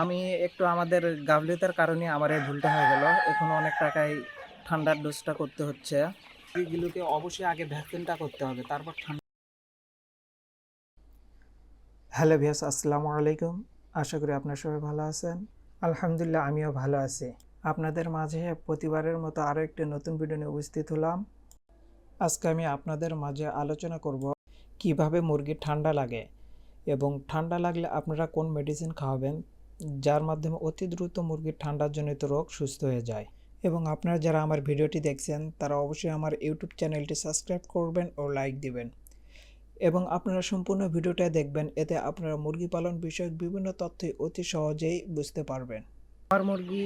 আমি একটু আমাদের গাফলিতার কারণে আমার এই ভুলটা হয়ে গেল। এখন অনেক টাকায় ঠান্ডার ডোজটা করতে হচ্ছে। এগুলোকে অবশ্যই আগে ভ্যাকসিনটা করতে হবে, তারপর ঠান্ডা হ্যালো ভিয়াস আসসালামু আলাইকুম। আশা করি আপনার সবাই ভালো আছেন। আলহামদুলিল্লাহ, আমিও ভালো আছি। আপনাদের মাঝে প্রতিবারের মতো আরও একটি নতুন ভিডিও নিয়ে উপস্থিত হলাম। আজকে আমি আপনাদের মাঝে আলোচনা করব কীভাবে মুরগির ঠান্ডা লাগে এবং ঠান্ডা লাগলে আপনারা কোন মেডিসিন খাওয়াবেন যার মাধ্যমে অতি দ্রুত মুরগির ঠান্ডাজনিত রোগ সুস্থ হয়ে যায়। এবং আপনারা যারা আমার ভিডিওটি দেখছেন, তারা অবশ্যই আমার ইউটিউব চ্যানেলটি সাবস্ক্রাইব করবেন ও লাইক দিবেন। এবং আপনারা সম্পূর্ণ ভিডিওটা দেখবেন, এতে আপনারা মুরগি পালন বিষয়ক বিভিন্ন তথ্যই অতি সহজেই বুঝতে পারবেন। আমার মুরগি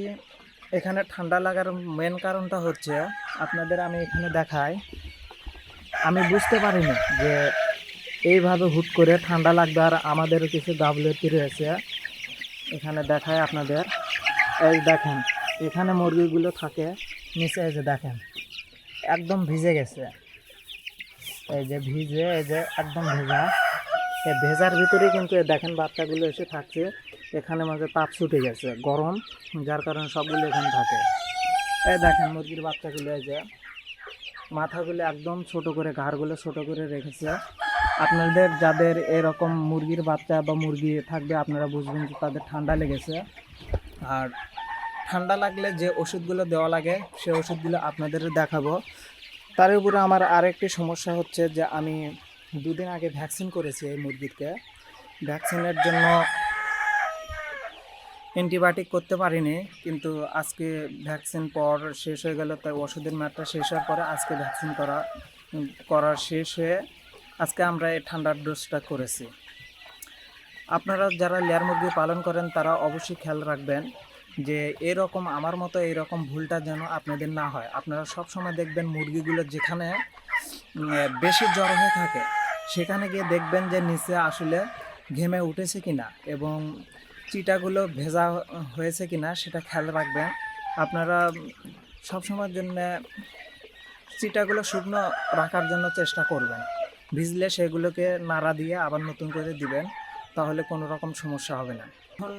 এখানে ঠান্ডা লাগার মেন কারণটা হচ্ছে, আপনাদের আমি এখানে দেখাই, আমি বুঝতে পারিনি যে এইভাবে হুট করে ঠান্ডা লাগবে আর আমাদেরও কিছু গাফলতি রয়েছে। এখানে দেখায় আপনাদের। এই দেখেন, এখানে মুরগিগুলো থাকে, নিচে এই যে দেখেন, একদম ভিজে গেছে। এই যে ভিজে, এই যে একদম ভেজা। এই ভেজার ভিতরে কিন্তু দেখেন বাচ্চাগুলো এসে থাকছে, এখানে মাঝে তাপ ছুটে গেছে, গরম, যার কারণে সবগুলো এখানে থাকে। এই দেখেন মুরগির বাচ্চাগুলো এই যে, মাথাগুলো একদম ছোট করে, ঘাড়গুলো ছোট করে রেখেছে। আপনাদের যাদের এরকম মুরগির বাচ্চা বা মুরগি থাকবে, আপনারা বুঝবেন যে তাদের ঠান্ডা লেগেছে। আর ঠান্ডা লাগলে যে ওষুধগুলো দেওয়া লাগে, সে ওষুধগুলো আপনাদের দেখাবো। তার উপরে আমার আরেকটি সমস্যা হচ্ছে যে আমি দুদিন আগে ভ্যাকসিন করেছি এই মুরগিকে। ভ্যাকসিনের জন্য অ্যান্টিবায়োটিক করতে পারিনি, কিন্তু আজকে ভ্যাকসিন পর শেষ হয়ে গেল, তাই ওষুধের মাত্রা শেষ হওয়ার পরে আজকে ভ্যাকসিন করা করার শেষ হয়ে আজকে আমরা এই ঠান্ডার ডোজটা করেছি। আপনারা যারা লেয়ার মুরগি পালন করেন, তারা অবশ্যই খেয়াল রাখবেন যে এরকম, আমার মতো এরকম ভুলটা যেন আপনাদের না হয়। আপনারা সব সময় দেখবেন মুরগিগুলো যেখানে বেশি জ্বর হয়ে থাকে, সেখানে গিয়ে দেখবেন যে নিচে আসলে ঘেমে উঠেছে কিনা এবং চিটাগুলো ভেজা হয়েছে কিনা সেটা খেয়াল রাখবেন। আপনারা সবসময়ের জন্য চিটাগুলো শুকনো রাখার জন্য চেষ্টা করবেন। ভিজলে সেগুলোকে নাড়া দিয়ে আবার নতুন করে দিবেন, তাহলে কোনো রকম সমস্যা হবে না। এখন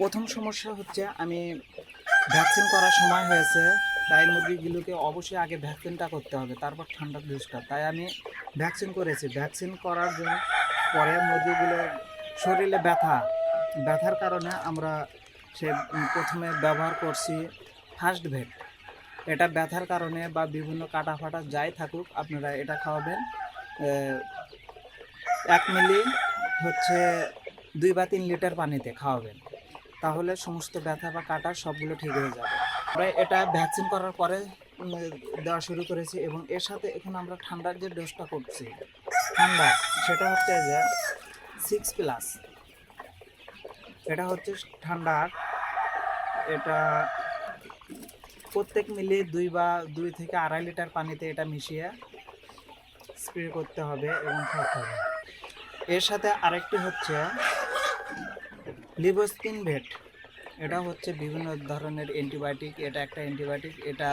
প্রথম সমস্যা হচ্ছে আমি ভ্যাকসিন করার সময় হয়েছে, তাই মুরগিগুলোকে অবশ্যই আগে ভ্যাকসিনটা করতে হবে, তারপর ঠান্ডার ডোজটা তাই আমি ভ্যাকসিন করেছি। ভ্যাকসিন করার জন্য পরে মুরগিগুলো শরীরে ব্যথা, ব্যথার কারণে আমরা সে প্রথমে ব্যবহার করছি ফার্স্ট ভেট এটা ব্যথার কারণে বা বিভিন্ন কাটা ফাটা যাই থাকুক, আপনারা এটা খাওয়াবেন। এক মিলি হচ্ছে দুই বা তিন লিটার পানিতে খাওয়াবেন। তাহলে সমস্ত ব্যথা বা কাটা সবগুলো ঠিক হয়ে যাবে। আমরা এটা ভ্যাকসিন করার পরে দেওয়া শুরু করেছি এবং এর সাথে এখন আমরা ঠান্ডার যে ডোজটা করছি, ঠান্ডা, সেটা হচ্ছে যে সিক্স প্লাস এটা হচ্ছে ঠান্ডার এটা প্রত্যেক মিলি দুই বা দুই থেকে আড়াই লিটার পানিতে এটা মিশিয়ে স্প্রে করতে হবে এবং খাওয়াতে হবে। এর সাথে আরেকটি হচ্ছে লিবোস্কিন ভেট। এটা হচ্ছে বিভিন্ন ধরনের অ্যান্টিবায়োটিক, এটা একটা অ্যান্টিবায়োটিক, এটা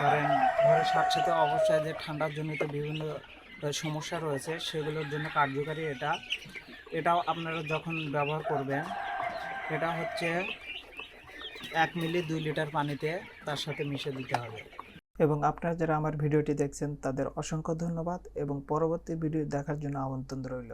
ধরেন ঘরের সাথে সাথে অবশ্যই যে ঠান্ডার জনিত বিভিন্ন সমস্যা রয়েছে, সেগুলোর জন্য কার্যকারী এটা। এটাও আপনারা যখন ব্যবহার করবেন, এটা হচ্ছে এক মিলি দুই লিটার পানিতে তার সাথে মিশে দিতে হবে। এবং আপনারা যারা আমার ভিডিওটি দেখছেন, তাদের অসংখ্য ধন্যবাদ এবং পরবর্তী ভিডিও দেখার জন্য আমন্ত্রণ রইল।